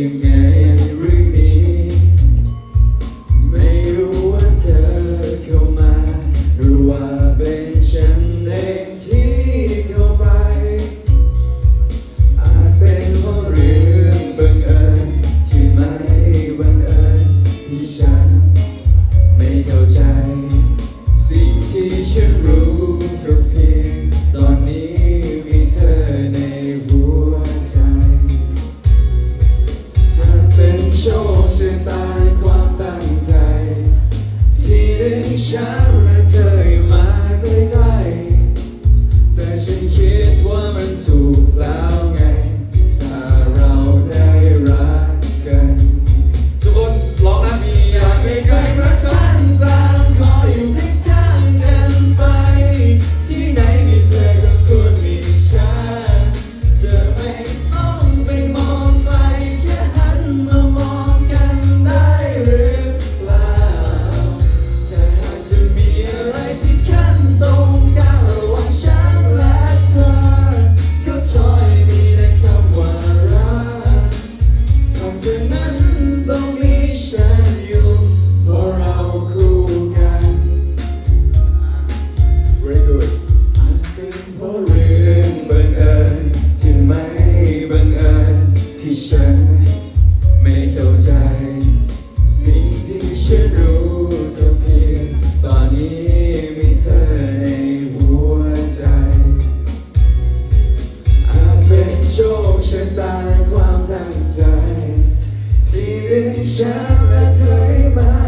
bienvenido. shine. ชะตายความตั้งใจ ที่เลี้ยงฉันและเธอมา